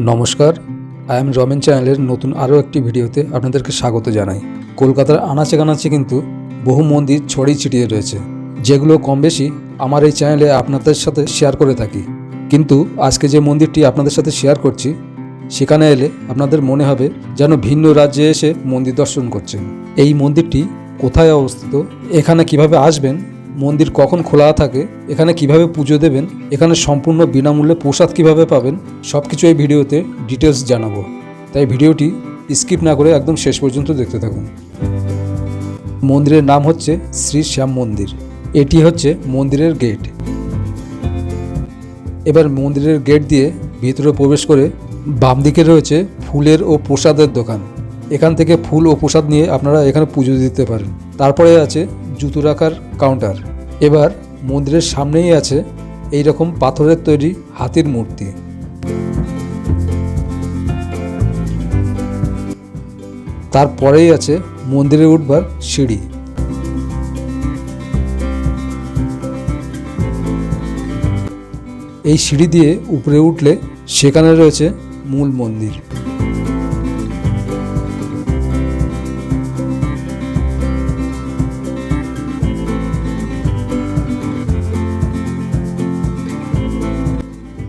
নমস্কার I am Ramen চ্যানেলের নতুন আরও একটি ভিডিওতে আপনাদেরকে স্বাগত জানাই। কলকাতার আনাচে কানাচে কিন্তু বহু মন্দির ছড়িয়ে ছিটিয়ে রয়েছে, যেগুলো কম বেশি আমার এই চ্যানেলে আপনাদের সাথে শেয়ার করে থাকি। কিন্তু আজকে যে মন্দিরটি আপনাদের সাথে শেয়ার করছি, সেখানে এলে আপনাদের মনে হবে যেন ভিন্ন রাজ্যে এসে মন্দির দর্শন করছেন। এই মন্দিরটি কোথায় অবস্থিত, এখানে কীভাবে আসবেন মন্দির কখন খোলা থাকে, এখানে কীভাবে পুজো দেবেন, এখানে সম্পূর্ণ বিনামূল্যে প্রসাদ কীভাবে পাবেন সব কিছু এই ভিডিওতে ডিটেলস জানাব। তাই ভিডিওটি স্কিপ না করে একদম শেষ পর্যন্ত দেখতে থাকুন। মন্দিরের নাম হচ্ছে শ্রী শ্যাম মন্দির। এটি হচ্ছে মন্দিরের গেট এবার মন্দিরের গেট দিয়ে ভিতরে প্রবেশ করে বাম দিকে রয়েছে ফুলের ও প্রসাদের দোকান। এখান থেকে ফুল ও প্রসাদ নিয়ে আপনারা এখানে পুজো দিতে পারেন। তারপরে আছে জুতো রাখার কাউন্টার এবার মন্দিরের সামনেই আছে এই রকম পাথরের তৈরি হাতির মূর্তি। তারপরেই আছে মন্দিরে উঠবার সিঁড়ি। এই সিঁড়ি দিয়ে উপরে উঠলে সেখানে রয়েছে মূল মন্দির।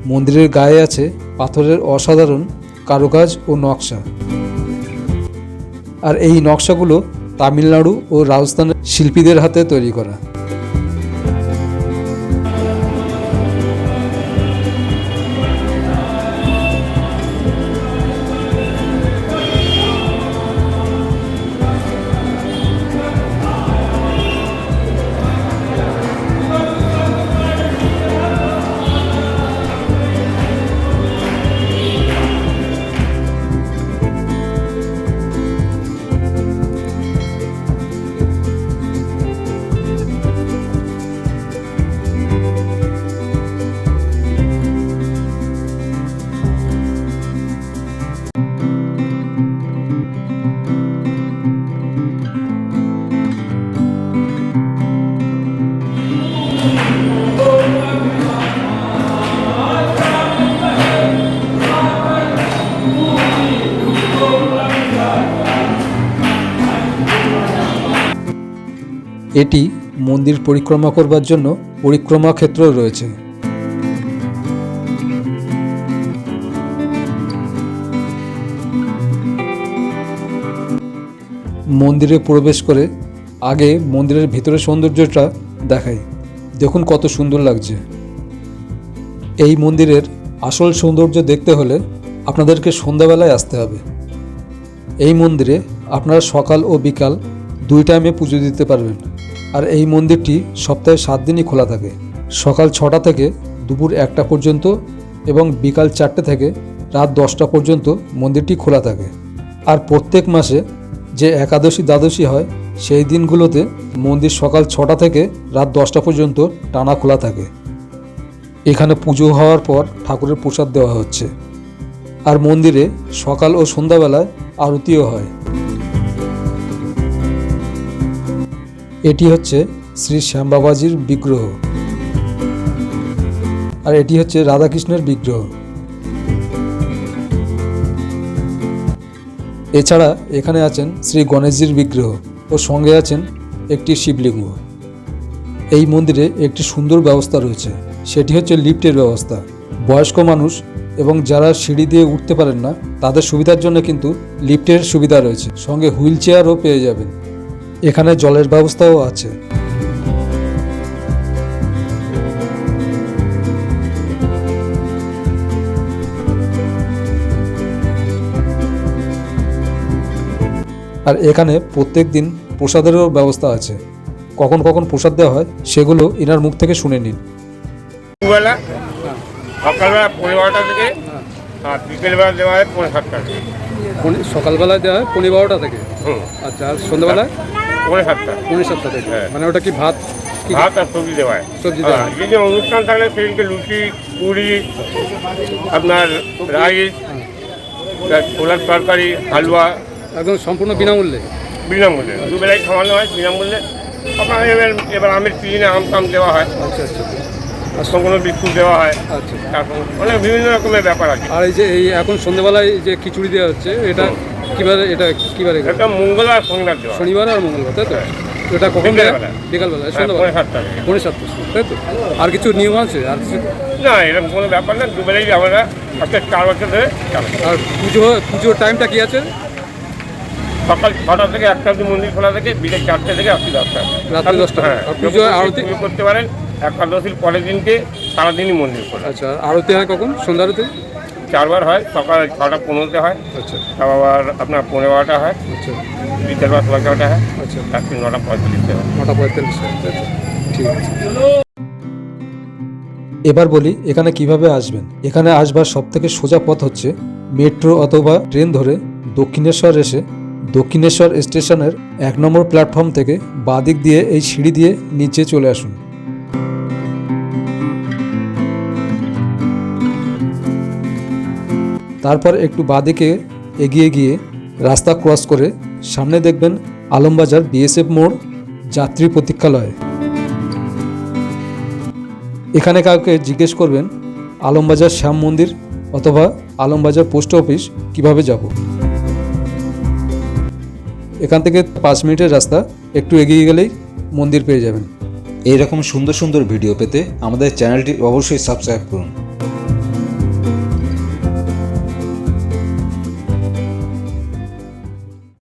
মন্দিরের গায়ে আছে পাথরের অসাধারণ কারুকাজ ও নকশা। আর এই নকশাগুলো তামিলনাড়ু ও রাজস্থানের শিল্পীদের হাতে তৈরি করা। এটি মন্দির পরিক্রমা করবার জন্য পরিক্রমা ক্ষেত্র রয়েছে। মন্দিরে প্রবেশ করে আগে মন্দিরের ভিতরের সৌন্দর্যটা দেখাই। দেখুন কত সুন্দর লাগছে। এই মন্দিরের আসল সৌন্দর্য দেখতে হলে আপনাদেরকে সন্ধ্যাবেলায় আসতে হবে। এই মন্দিরে আপনারা সকাল ও বিকাল দুই টাইমে পুজো দিতে পারবেন। আর এই মন্দিরটি সপ্তাহে সাত দিনই খোলা থাকে। সকাল ছটা থেকে দুপুর একটা পর্যন্ত এবং বিকাল চারটে থেকে রাত দশটা পর্যন্ত মন্দিরটি খোলা থাকে। আর প্রত্যেক মাসে যে একাদশী দ্বাদশী হয়, সেই দিনগুলোতে মন্দির সকাল ছটা থেকে রাত দশটা পর্যন্ত টানা খোলা থাকে। এখানে পুজো হওয়ার পর ঠাকুরের প্রসাদ দেওয়া হচ্ছে। আর মন্দিরে সকাল ও সন্ধ্যাবেলায় আরতিও হয়। এটি হচ্ছে শ্রী শ্যাম বাবাজির বিগ্রহ। আর এটি হচ্ছে রাধাকৃষ্ণের বিগ্রহ। এছাড়া এখানে আছেন শ্রী গণেশজির বিগ্রহ ও সঙ্গে আছেন একটি শিবলিঙ্গ। এই মন্দিরে একটি সুন্দর ব্যবস্থা রয়েছে। সেটি হচ্ছে লিফটের ব্যবস্থা। বয়স্ক মানুষ এবং যারা সিঁড়ি দিয়ে উঠতে পারেন না, তাদের সুবিধার জন্য কিন্তু লিফটের সুবিধা রয়েছে। সঙ্গে হুইল চেয়ারও পেয়ে যাবেন। এখানে জলের ব্যবস্থাও আছে। আর এখানে প্রত্যেক দিন প্রসাদেরও ব্যবস্থা আছে। কখন কখন প্রসাদ দেওয়া হয় সেগুলো ইনার মুখ থেকে শুনে নিন। দুবেলা সকালবেলা পনেরো বারোটা থেকে আর বিকেলবেলা দেওয়া হয় পনেরো সাতটা দেওয়া হয় পনেরো বারোটা থেকে? আচ্ছা আর সন্ধ্যাবেলায় পনেরো সাতটা। পনেরো সাতটা থেকে? হ্যাঁ। মানে ওটা কি ভাত? কি ভাত আর সবজি দেওয়া হয়। সবজি দেওয়া হয়। হ্যাঁ, যদি অনুষ্ঠান থাকলে সেদিনকে লুচি পুরি আপনার রাইস ছোলার তরকারি হালুয়া। একদম সম্পূর্ণ বিনামূল্যে? বিনামূল্যে। খাওয়ানো হয় বিনামূল্যে। আপনার এবার এবার আমের সিজনে আম টাম দেওয়া হয়। আচ্ছা আচ্ছা। আজকে কোনো বিস্কুট দেওয়া হয়। আচ্ছা তারপর অনেক বিভিন্ন রকমের ব্যাপার আছে। আর এই যে এই এখন সন্ধ্যেবেলায় যে খিচুড়ি দেওয়া হচ্ছে এটা কিবারে এটা কিবারে এটা মঙ্গলবার শনিবার শনিবার আর মঙ্গলবার তাই তো? এটা কখন বিকেলবেলা। সন্ধ্যাবেলা পৌনে সাতটা তাই তো? আর কিছু নিয়ম আছে? আর কিছু? না এরকম কোনো ব্যাপার না দুবেলাই আমরা আজকে চার বছর ধরে আর পুজো পুজোর টাইমটা কি আছে? সকাল ছটা থেকে একটা অব্দি মন্দির খোলা থেকে বিকেল চারটে থেকে রাত্রি দশটা। রাত্রি দশটা। হ্যাঁ পুজো আরতি? করতে পারেন একাদশীর পরের দিনকে সারাদিনই মন্দির খোলা। আচ্ছা আরতি হয় কখন? সন্ধ্যা আরতি? চারবার হয় সকাল ছটা পনেরোতে হয় আচ্ছা। আবার আপনার পনেরো বারোটা হয় আচ্ছা। বিকেলবার সোয়া ছটা হয় আচ্ছা। রাত্রি নটা পঁয়তাল্লিশে হয়। নটা পঁয়তাল্লিশ ঠিক আছে। এবার বলি এখানে কীভাবে আসবেন? এখানে আসবার সব থেকে সোজা পথ হচ্ছে মেট্রো অথবা ট্রেন ধরে দক্ষিণেশ্বর এসে দক্ষিণেশ্বর স্টেশনের এক নম্বর প্ল্যাটফর্ম থেকে বাদিক দিয়ে এই সিঁড়ি দিয়ে নিচে চলে আসুন। তারপর একটু বাদিকে এগিয়ে গিয়ে রাস্তা ক্রস করে সামনে দেখবেন আলমবাজার বিএসএফ মোড় যাত্রী প্রতীক্ষালয়। এখানে কাউকে জিজ্ঞেস করবেন, আলমবাজার শ্যাম মন্দির অথবা আলমবাজার পোস্ট অফিস কীভাবে যাব। এখান থেকে পাঁচ মিনিটের রাস্তা, একটু এগিয়ে গেলেই মন্দির পেয়ে যাবেন। এই রকম সুন্দর সুন্দর ভিডিও পেতে আমাদের চ্যানেলটি অবশ্যই সাবস্ক্রাইব করুন।